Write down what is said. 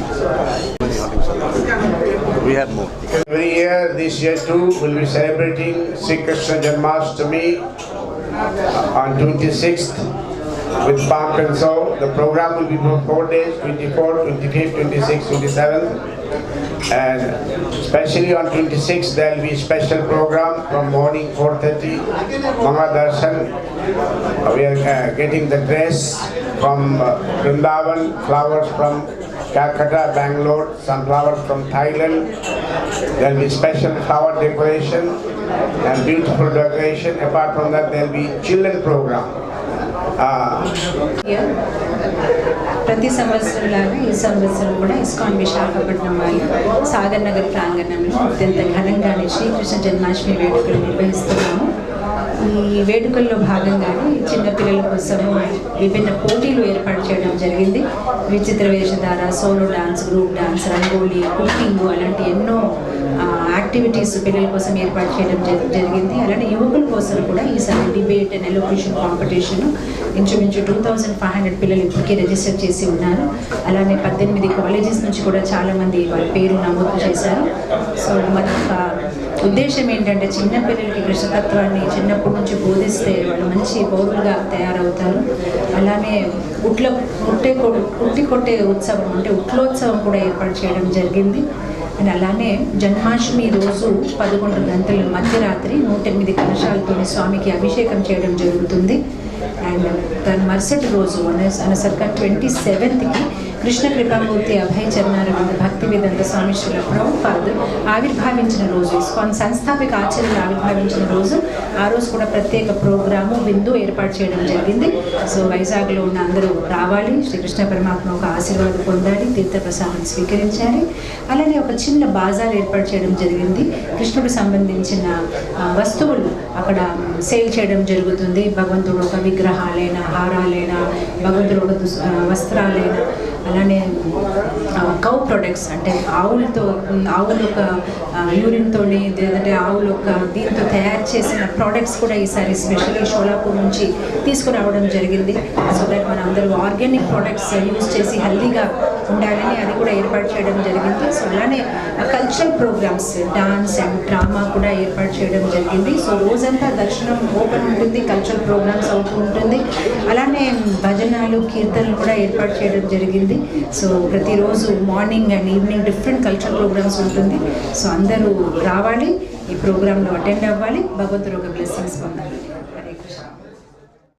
morning. We have more. Every year, this year too, we'll be celebrating Sri Krishna Janmashtami on 26th with Park and So. The program will be for four days, 24, 25, 26, 27. And especially on 26th, there will be special program from morning 4.30, Manga Darshan. We are uh, getting the dress from uh, Vrindavan, flowers from Calcutta, Bangalore, sunflowers from Thailand. There will be special flower decoration and beautiful decoration. Apart from that, there will be children program. Uh, year ప్రతి సంవత్సరం లాగా ఈ సంవత్సరం కూడా ISKCON Visakhapatnam వాళ్ళు సాగర్ నగర్ ప్రాంగణంలో అత్యంత ఘనంగానే శ్రీకృష్ణ జన్మాష్టమి వేడుకలు నిర్వహిస్తున్నాము ఈ వేడుకల్లో భాగంగానే చిన్నపిల్లల కోసం విభిన్న పోటీలు ఏర్పాటు చేయడం జరిగింది. విచిత్ర వేషధార solo dance group dance rangoli cooking అలాంటి ఎన్నో యాక్టివిటీస్ పిల్లల కోసం ఏర్పాటు చేయడం జరిగింది. అలానే యువకుల కోసం కూడా ఈసారి డిబేట్ అండ్ ఎలోక్యూషన్ కాంపిటీషన్ ఇంచుమించు టూ థౌజండ్ ఫైవ్ హండ్రెడ్ పిల్లలు ఇప్పటికే రిజిస్టర్ చేసి ఉన్నారు. అలానే పద్దెనిమిది కాలేజెస్ నుంచి కూడా చాలామంది వాళ్ళ పేరు నమోదు చేశారు. సో మన ఉద్దేశం ఏంటంటే చిన్న పిల్లలకి కృష్ణతత్వాన్ని చిన్నప్పటి నుంచి బోధిస్తే వాళ్ళు మంచి పౌరులుగా తయారవుతారు. అలానే ఉట్ల ఉట్టే కొట్టి కొట్టే ఉత్సవం అంటే ఉట్లోత్సవం కూడా ఏర్పాటు చేయడం జరిగింది. అండ్ అలానే జన్మాష్టమి రోజు పదకొండు గంటలు మధ్యరాత్రి నూట ఎనిమిది కలశాలతో స్వామికి అభిషేకం చేయడం జరుగుతుంది. అండ్ దాని మరుసటి రోజు అనే అనసరిగా ట్వంటీ సెవెంత్కి కృష్ణ కృపామూర్తి అభయ చరణారవింద భక్తి వేదాంత స్వామి శ్రీల ప్రభుపాద్ ఆవిర్భావించిన రోజు. ఇస్కాన్ సంస్థాపిక ఆచార్యులు ఆవిర్భావించిన రోజు. ఆ రోజు కూడా ప్రత్యేక ప్రోగ్రాము విందు ఏర్పాటు చేయడం జరిగింది. సో వైజాగ్లో ఉన్న అందరూ రావాలి. శ్రీకృష్ణ పరమాత్మ ఒక ఆశీర్వాదం పొందాలి తీర్థప్రసాదం స్వీకరించాలి. అలానే ఒక చిన్న బాజార్ ఏర్పాటు చేయడం జరిగింది. కృష్ణుడు సంబంధించిన వస్తువులు అక్కడ సేల్ చేయడం జరుగుతుంది. భగవంతుడు ఒక విగ్రహాలైన హారాలైనా భగవంతుడు ఒక దుస్- వస్త్రాలైనా అలానే కౌ ప్రొడక్ట్స్ అంటే ఆవులతో ఆవుల యొక్క యూరిన్తోని లేదంటే ఆవుల యొక్క దీంతో తయారు చేసిన ప్రోడక్ట్స్ కూడా ఈసారి స్పెషల్లీ షోలాపూర్ నుంచి తీసుకురావడం జరిగింది. సో దట్ మన అందరూ ఆర్గానిక్ ప్రోడక్ట్స్ యూజ్ చేసి హెల్దీగా ఉండాలని అది కూడా ఏర్పాటు చేయడం జరిగింది. సో అలానే cultural programmes dance and drama కూడా ఏర్పాటు చేయడం జరిగింది. సో రోజంతా దర్శనం ఓపెన్ ఉంటుంది కల్చరల్ ప్రోగ్రామ్స్ అవుతూ ఉంటుంది. అలానే భజనలు కీర్తనలు కూడా ఏర్పాటు చేయడం జరిగింది. సో ప్రతిరోజు morning and evening different cultural programmes ఉంటుంది. సో అందరూ రావాలి ఈ ప్రోగ్రాంలో అటెండ్ అవ్వాలి. భగవంతుడు ఒక బ్లెస్సింగ్స్ పొందాలి.